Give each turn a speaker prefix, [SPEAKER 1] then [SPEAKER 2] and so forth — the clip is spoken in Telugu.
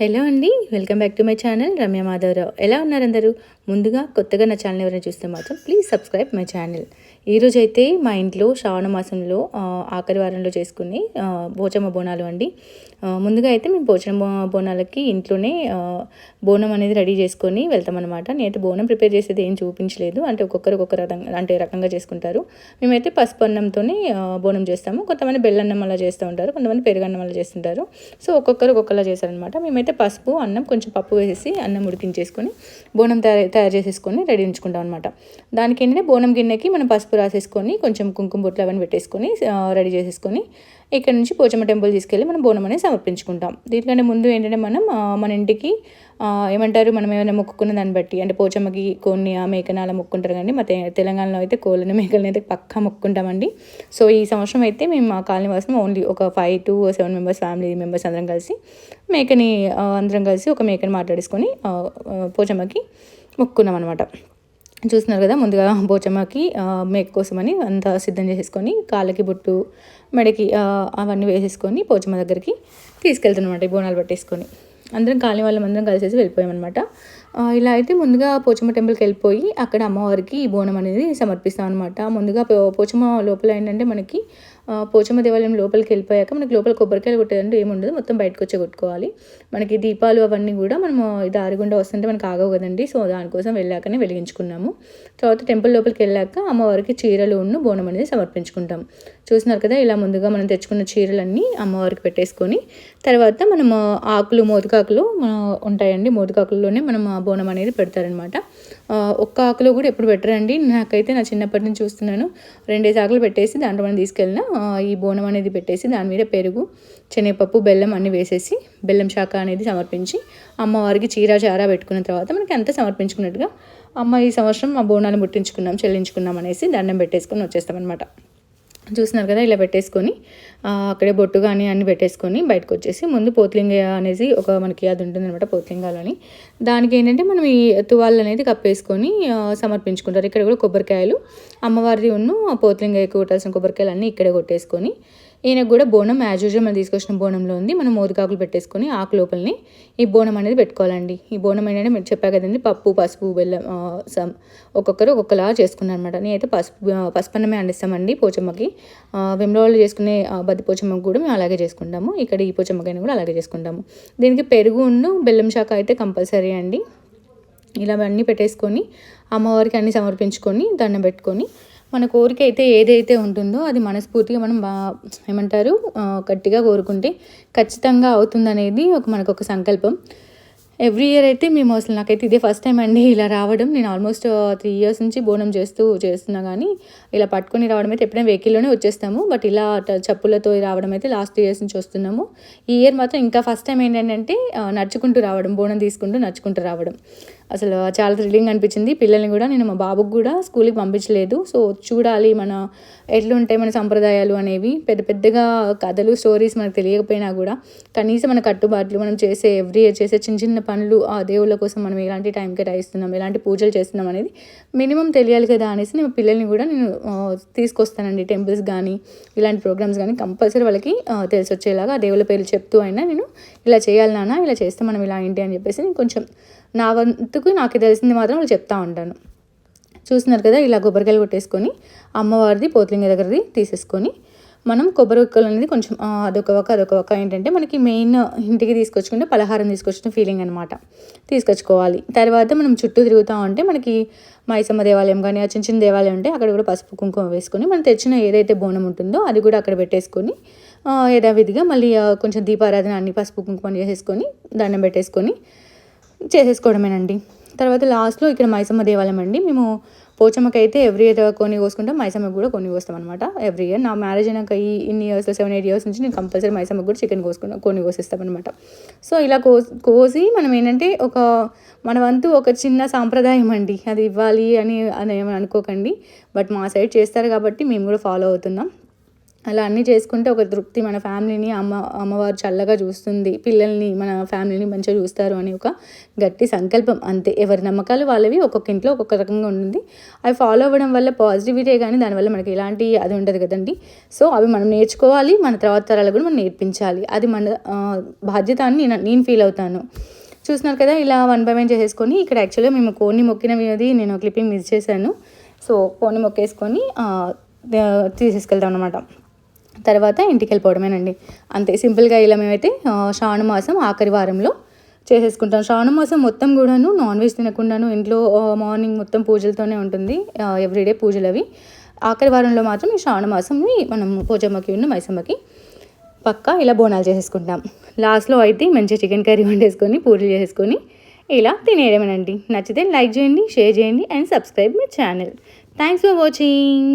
[SPEAKER 1] హలో అండి welcome back to my channel Ramya Madhavarao. ఎలా ఉన్నారు అందరూ ముందుగా కొత్తగా నా ఛానల్ ఎవరైనా చూస్తే మాత్రం ప్లీజ్ సబ్స్క్రైబ్ మై ఛానల్. ఈరోజు అయితే మా ఇంట్లో శ్రావణ మాసంలో ఆఖరి వారంలో చేసుకుని ఆ, బోనాలు అండి. ముందుగా అయితే మేము భోజన బోనాలకి ఇంట్లోనే బోనం అనేది రెడీ చేసుకొని వెళ్తామన్నమాట. నేనైతే బోనం ప్రిపేర్ చేసేది ఏం చూపించలేదు. అంటే ఒక్కొక్కరు ఒక్కొక్క రకంగా అంటే రకంగా చేసుకుంటారు. మేమైతే పసుపు అన్నంతోనే బోనం చేస్తాము. కొంతమంది బెల్లన్నం అలా చేస్తూ ఉంటారు. కొంతమంది పెరుగన్నం అలా చేస్తుంటారు. సో ఒక్కొక్కరు ఒక్కొక్కలా చేస్తారనమాట మేమైతే పసుపు అన్నం కొంచెం పప్పు వేసేసి అన్నం ఉడికించేసుకొని బోనం తయారు తయారు చేసేసుకొని రెడీ ఉంచుకుంటాం అనమాట దానికి ఏంటంటే బోనం గిన్నెకి మనం పసుపు రాసేసుకొని కొంచెం కుంకుమ బొట్లు అవన్నీ పెట్టేసుకొని రెడీ చేసేసుకొని ఇక్కడ నుంచి పోచమ్మ టెంపుల్ తీసుకెళ్ళి మనం బోనం అనేది సమర్పించుకుంటాం. దీనికంటే ముందు ఏంటంటే మనం మన ఇంటికి ఏమంటారు మనం ఏమైనా మొక్కుకున్న దాన్ని బట్టి అంటే పోచమ్మకి కొన్ని ఆ మేకనాల అలా మొక్కుంటారు కానీ మా తెలంగాణలో అయితే కోళ్ళని మేకలని అయితే పక్కా మొక్కుంటామండి. సో ఈ సంవత్సరం అయితే మేము మా కాలనీ వాసం ఓన్లీ ఒక five to seven members family members అందరం కలిసి మేకని అందరం కలిసి ఒక మేకని మాట్లాడేసుకొని పోచమ్మకి మొక్కున్నాం అనమాట చూస్తున్నారు కదా ముందుగా పోచమ్మకి ఆ, మేక కోసమని అంతా సిద్ధం చేసేసుకొని కాళ్ళకి బొట్టు మెడకి అవన్నీ వేసేసుకొని పోచమ్మ దగ్గరికి తీసుకెళ్తున్నమాట ఈ బోనాలు పట్టేసుకొని. అందరం కాలనీ వాళ్ళం అందరం కలిసేసి వెళ్ళిపోయామన్నమాట ఇలా అయితే ముందుగా పోచమ్మ టెంపుల్కి వెళ్ళిపోయి అక్కడ అమ్మవారికి ఈ బోనం అనేది సమర్పిస్తాం అనమాట ముందుగా పోచమ్మ లోపల ఏంటంటే మనకి పోచమ్మ దేవాలయం లోపలికి వెళ్ళిపోయాక మనకి లోపల కొబ్బరికాయలు కొట్టేదంటే ఏముండదు మొత్తం బయటకు వచ్చే కొట్టుకోవాలి. మనకి దీపాలు అవన్నీ కూడా మనము దారి గుండా వస్తుంటే మనకు ఆగవు కదండి. సో దానికోసం వెళ్ళాకనే వెలిగించుకున్నాము. తర్వాత టెంపుల్ లోపలికి వెళ్ళాక అమ్మవారికి చీరలు ఉన్న బోనం అనేది సమర్పించుకుంటాం. చూస్తున్నారు కదా ఇలా ముందుగా మనం తెచ్చుకున్న చీరలన్నీ అమ్మవారికి పెట్టేసుకొని తర్వాత మనము ఆకులు మోదుకాకులు ఉంటాయండి. మోదుకాకుల్లోనే మనం బోనం అనేది పెడతారనమాట. ఒక్క ఆకులో కూడా ఎప్పుడు పెట్టరండి. నాకైతే నా చిన్నప్పటి నుంచి చూస్తున్నాను. రెండేసి ఆకులు పెట్టేసి దాంట్లో మనం తీసుకెళ్ళిన ఈ బోనం అనేది పెట్టేసి దాని మీద పెరుగు శనగపప్పు బెల్లం అన్నీ వేసేసి బెల్లం శాఖ అనేది సమర్పించి అమ్మవారికి చీర చారా పెట్టుకున్న తర్వాత మనకి అంతా సమర్పించుకున్నట్టుగా అమ్మ ఈ సంవత్సరం మా బోనాలు ముట్టించుకున్నాం చెల్లించుకున్నాం అనేసి దండం పెట్టేసుకొని వచ్చేస్తామన్నమాట. చూస్తున్నారు కదా ఇలా పెట్టేసుకొని అక్కడే బొట్టు కానీ అన్ని పెట్టేసుకొని బయటకు వచ్చేసి ముందు పోత్లింగ అనేసి ఒక మనకి అది ఉంటుంది అనమాట పోతలింగాలని. దానికి ఏంటంటే మనం ఈ తువాళ్ళు అనేది కప్పేసుకొని సమర్పించుకుంటారు. ఇక్కడ కూడా కొబ్బరికాయలు అమ్మవారిది ఉన్ను పోతలింగ కొట్టాల్సిన కొబ్బరికాయలు అన్నీ ఇక్కడే కొట్టేసుకొని ఈయనకు కూడా బోనం యాజ్ యూజువల్ మనం తీసుకొచ్చిన బోనంలో ఉంది. మనం మోదుకాకులు పెట్టేసుకొని ఆకు లోపలని ఈ బోనం అనేది పెట్టుకోవాలండి. ఈ బోనం ఏంటంటే మీరు చెప్పా కదండి పప్పు పసుపు బెల్లం సమ్ ఒక్కొక్కరు ఒక్కొక్కలా చేసుకున్నారు అనమాట నేనైతే పసుపు పసుపు అన్నమే అందిస్తామండి పోచమ్మకి. వెమ్లవాళ్ళు చేసుకునే బద్ది పోచమ్మకి కూడా మేము అలాగే చేసుకుంటాము. ఇక్కడ ఈ పోచమ్మకైనా కూడా అలాగే చేసుకుంటాము. దీనికి పెరుగు బెల్లం శాఖ అయితే కంపల్సరీ అండి. ఇలా అన్నీ పెట్టేసుకొని అమ్మవారికి అన్నీ సమర్పించుకొని దండం పెట్టుకొని మన కోరిక అయితే ఏదైతే ఉంటుందో అది మనస్ఫూర్తిగా మనం బా ఏమంటారు గట్టిగా కోరుకుంటే ఖచ్చితంగా అవుతుందనేది ఒక మనకు ఒక సంకల్పం. ఎవ్రీ ఇయర్ అయితే మేము అసలు నాకైతే ఇదే ఫస్ట్ టైం అండి ఇలా రావడం. నేను ఆల్మోస్ట్ త్రీ ఇయర్స్ నుంచి బోనం చేస్తూ చేస్తున్నా కానీ ఇలా పట్టుకొని రావడం అయితే ఎప్పుడైనా వెహికల్లోనే వచ్చేస్తాము. బట్ ఇలా చెప్పులతో రావడం అయితే లాస్ట్ ఇయర్స్ నుంచి వస్తున్నాము. ఈ ఇయర్ మాత్రం ఇంకా ఫస్ట్ టైం ఏంటంటే నడుచుకుంటూ రావడం బోనం తీసుకుంటూ నడుచుకుంటూ రావడం. అసలు చాలా థ్రిల్లింగ్ అనిపించింది. పిల్లల్ని కూడా నేను మా బాబుకి కూడా స్కూల్కి పంపించలేదు. సో చూడాలి మన ఎట్లుంటాయి మన సంప్రదాయాలు అనేవి. పెద్ద పెద్దగా కథలు స్టోరీస్ మనకు తెలియకపోయినా కూడా కనీసం మన కట్టుబాట్లు మనం చేసే ఎవ్రీ ఇయర్ చేసే చిన్న చిన్న పనులు ఆ దేవుళ్ళ కోసం మనం ఎలాంటి టైం కేటాయిస్తున్నాం ఎలాంటి పూజలు చేస్తున్నాం అనేది మినిమం తెలియాలి కదా అనేసి నేను పిల్లల్ని కూడా నేను తీసుకొస్తానండి. టెంపుల్స్ కానీ ఇలాంటి ప్రోగ్రామ్స్ కానీ కంపల్సరీ వాళ్ళకి తెలిసి వచ్చేలాగా ఆ దేవుళ్ళ పేర్లు చెప్తూ అయినా నేను ఇలా చేయాలి నాన్న ఇలా చేస్తే మనం ఇలా ఏంటి అని చెప్పేసి నేను కొంచెం నా వంతుకు నాకు తెలిసింది మాత్రం వాళ్ళు చెప్తా ఉంటాను. చూస్తున్నారు కదా ఇలా కొబ్బరికాయలు కొట్టేసుకొని అమ్మవారిది పోతులింగ దగ్గరది తీసేసుకొని మనం కొబ్బరి ఉక్కలు అనేది కొంచెం అదొక ఒక అదొక ఒక ఏంటంటే మనకి మెయిన్ ఇంటికి తీసుకొచ్చుకుంటే పలహారం తీసుకొచ్చిన ఫీలింగ్ అనమాట తీసుకొచ్చుకోవాలి. తర్వాత మనం చుట్టూ తిరుగుతూ ఉంటే మనకి మైసమ్మ దేవాలయం కానీ చిన్న చిన్న దేవాలయం ఉంటే అక్కడ కూడా పసుపు కుంకుమ వేసుకొని మనం తెచ్చిన ఏదైతే బోనం ఉంటుందో అది కూడా అక్కడ పెట్టేసుకొని యథావిధిగా మళ్ళీ కొంచెం దీపారాధన అన్ని పసుపు కుంకుమ చేసేసుకొని దండం పెట్టేసుకొని చేసేసుకోవడమేనండి. తర్వాత లాస్ట్లో ఇక్కడ మైసమ్మ దేవాలయం అండి. మేము పోచమ్మకి అయితే ఎవ్రీ ఇయర్ కొన్ని కోసుకుంటాం. మైసమ్మకి కూడా కొన్ని కోస్తాం అనమాట ఎవ్రీ ఇయర్. నా మ్యారేజ్ అయినాక ఈ ఇన్ని ఇయర్స్ సెవెన్ ఎయిట్ ఇయర్స్ నుంచి నేను కంపల్సరీ మైసమ్మకి కూడా చికెన్ కోసుకున్నా కొన్ని కోసిస్తాం అనమాట సో ఇలా కోసి కోసి మనం ఏంటంటే ఒక మన వంతు ఒక చిన్న సాంప్రదాయం అండి. అది ఇవ్వాలి అని అని ఏమని అనుకోకండి. బట్ మా సైడ్ చేస్తారు కాబట్టి మేము కూడా ఫాలో అవుతున్నాం. అలా అన్నీ చేసుకుంటే ఒక తృప్తి మన ఫ్యామిలీని అమ్మ అమ్మవారు చల్లగా చూస్తుంది పిల్లల్ని మన ఫ్యామిలీని మంచిగా చూస్తారు అని ఒక గట్టి సంకల్పం అంతే. ఎవరి నమ్మకాలు వాళ్ళవి ఒక్కొక్క ఇంట్లో ఒక్కొక్క రకంగా ఉంటుంది. అవి ఫాలో అవ్వడం వల్ల పాజిటివిటీ కానీ దానివల్ల మనకి ఎలాంటి అది ఉండదు కదండి. సో అవి మనం నేర్చుకోవాలి మన తర్వాత తరాలు కూడా మనం నేర్పించాలి. అది మన బాధ్యత అని నేను నేను ఫీల్ అవుతాను. చూస్తున్నారు కదా ఇలా వన్ బై వన్ చేసేసుకొని ఇక్కడ యాక్చువల్గా మేము కోన్ని మొక్కినవి నేను క్లిప్పింగ్ మిస్ చేశాను. సో కోన్ని మొక్కేసుకొని తీసేసుకెళ్తాం అనమాట తర్వాత ఇంటికి వెళ్ళిపోవడమేనండి అంతే సింపుల్గా ఇలా మేమైతే శ్రావణ మాసం ఆఖరి వారంలో చేసేసుకుంటాం. శ్రావణ మాసం మొత్తం కూడాను నాన్ వెజ్ తినకుండాను ఇంట్లో మార్నింగ్ మొత్తం పూజలతోనే ఉంటుంది. ఎవ్రీడే పూజలు అవి. ఆఖరి వారంలో మాత్రం ఈ శ్రావణ మాసంని మనం పూజమ్మకి ఉన్న మైసమ్మకి పక్కా ఇలా బోనాలు చేసేసుకుంటాం. లాస్ట్లో అయితే మంచిగా చికెన్ కర్రీ వండేసుకొని పూజలు చేసుకొని ఇలా తినేయడమేనండి. నచ్చితే లైక్ చేయండి షేర్ చేయండి and subscribe my channel. Thanks for watching.